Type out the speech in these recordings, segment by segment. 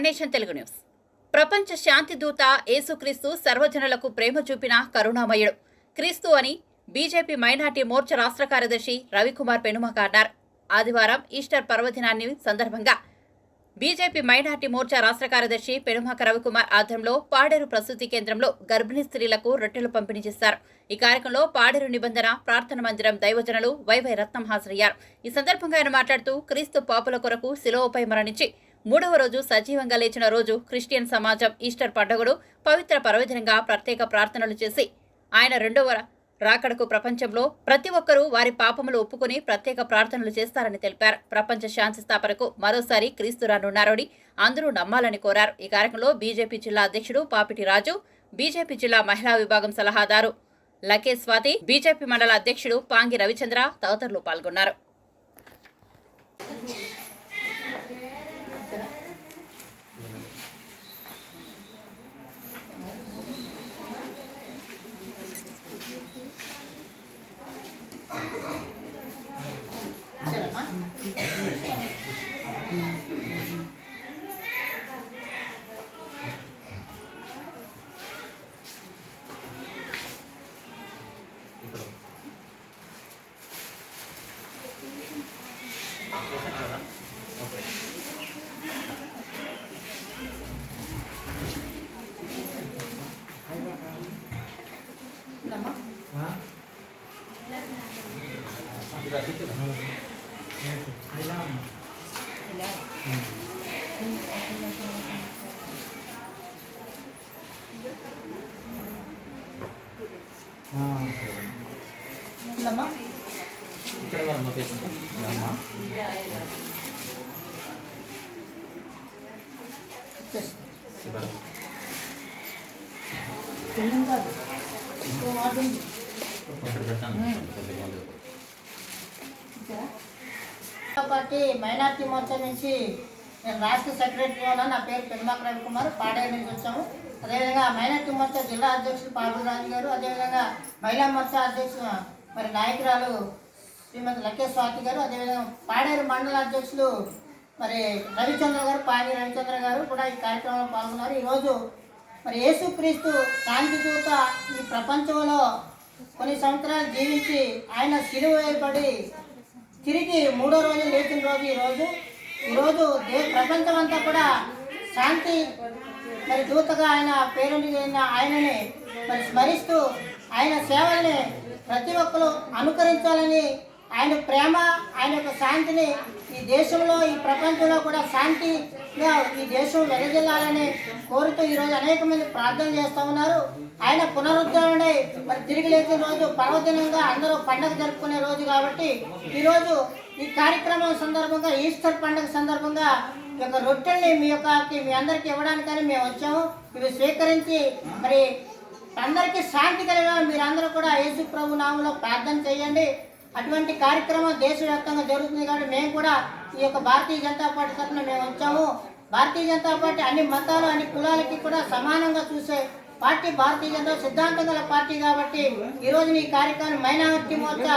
One nation Telugu news. ప్రపంచ శాంతి దూత యేసుక్రీస్తు సర్వజనులకు ప్రేమ చూపిన కరుణామయుడు. క్రీస్తు అని బీజేపీ మైనార్టీ మోర్చా రాష్ట్ర కార్యదర్శి రవికుమార్ పెనుమక అన్నారు. ఆదివారం ఈస్టర్ పర్వదినాన్ని సందర్భంగా బీజేపీ మైనార్టీ మోర్చా రాష్ట్ర కార్యదర్శి పెనుమాక రవికుమార్ ఆధ్వర్యంలో పాడేరు ప్రసూతి కేంద్రంలో గర్భిణీ స్త్రీలకు రొట్టెలు పంపిణీ చేశారు. ఈ కార్యక్రమంలో పాడేరు నిబంధన ప్రార్థన మందిరం దైవజనులు వైవై రత్నం హాజరయ్యారు. ఈ సందర్భంగా ఆయన మాట్లాడుతూ క్రీస్తు పాపుల కొరకు శిలోపై మరణించి మూడవ రోజు సజీవంగా లేచిన రోజు క్రిస్టియన్ సమాజం ఈస్టర్ పండుగను పవిత్ర పర్వదినంగా ప్రత్యేక ప్రార్థనలు చేసి ఆయన రెండవ రాకడకు ప్రపంచంలో ప్రతి ఒక్కరూ వారి పాపములు ఒప్పుకుని ప్రత్యేక ప్రార్థనలు చేస్తారని తెలిపారు. ప్రపంచ శాంతి స్థాపనకు మరోసారి క్రీస్తు రానున్నారని అందరూ నమ్మాలని కోరారు. ఈ కార్యక్రమంలో బీజేపీ జిల్లా అధ్యక్షుడు పాపిటి రాజు బీజేపీ జిల్లా మహిళా విభాగం సలహాదారు లకే స్వాతి బీజేపీ మండల అధ్యక్షుడు పాంగి రవిచంద్ర తదితరులు పాల్గొన్నారు. Ada apa? Terima kasih. Party minority Morcha నుంచి నేను రాష్ట్ర సెక్రటరీ నా పేరు పెనుమాక రవికుమార్ పాడేరు నుంచి వచ్చాము. అదేవిధంగా మైనార్టీ మోర్చా జిల్లా అధ్యక్షుడు పాబు రాజు గారు అదేవిధంగా మహిళా మోర్చా అధ్యక్షుడు మరి నాయకురాలు శ్రీమతి లక్కే స్వాతి గారు అదేవిధంగా పాడేరు మండల అధ్యక్షులు మరి రవిచంద్ర గారు పాడి రవిచంద్ర గారు కూడా ఈ కార్యక్రమంలో పాల్గొన్నారు. ఈరోజు మరి యేసుక్రీస్తు శాంతి దూత ఈ ప్రపంచంలో కొన్ని సంవత్సరాలు జీవించి ఆయన సిలువ వేయబడి తిరిగి మూడో రోజు లేచిన రోజు ఈరోజు ఈరోజు దే ప్రపంచం అంతా కూడా శాంతి మరి దూతగా ఆయన పేరు ఆయనని మరి స్మరిస్తూ ఆయన సేవల్ని ప్రతి ఒక్కరు అనుకరించాలని ఆయన ప్రేమ ఆయన యొక్క శాంతిని ఈ దేశంలో ఈ ప్రపంచంలో కూడా శాంతి మేము ఈ దేశం వెదజల్లాలని కోరుతూ ఈరోజు అనేక మంది ప్రార్థన చేస్తూ ఉన్నారు. ఆయన పునరుద్ధరణై మరి తిరిగి లేచిన రోజు పర్వదినంగా అందరూ పండగ జరుపుకునే రోజు కాబట్టి ఈరోజు ఈ కార్యక్రమం సందర్భంగా ఈస్టర్ పండుగ సందర్భంగా ఈ యొక్క రొట్టెల్ని మీ యొక్క మీ అందరికి ఇవ్వడానికని మేము వచ్చాము. ఇవి స్వీకరించి మరి అందరికీ శాంతి కలిగిన మీరందరూ కూడా యేసు ప్రభు నామంలో ప్రార్థన చేయండి. అటువంటి కార్యక్రమం దేశవ్యాప్తంగా జరుగుతుంది కాబట్టి మేము కూడా ఈ యొక్క భారతీయ జనతా పార్టీ తరఫున మేము వచ్చాము. భారతీయ జనతా పార్టీ అన్ని మతాలు అన్ని కులాలకి కూడా సమానంగా చూసే పార్టీ భారతీయ జనతా సిద్ధాంతం గల పార్టీ కాబట్టి ఈరోజు ఈ కార్యక్రమం మైనారిటీ మోర్చా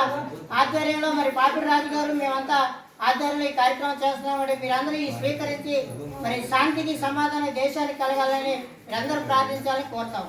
ఆధ్వర్యంలో మరి పాపిడి రాజు గారు మేమంతా ఆధ్వర్యంలో ఈ కార్యక్రమం చేస్తున్నామండి మీరందరూ ఈ స్వీకరించి మరి శాంతికి సమాధానం దేశానికి కలగాలని మీరందరూ ప్రార్థించాలని కోరుతాం.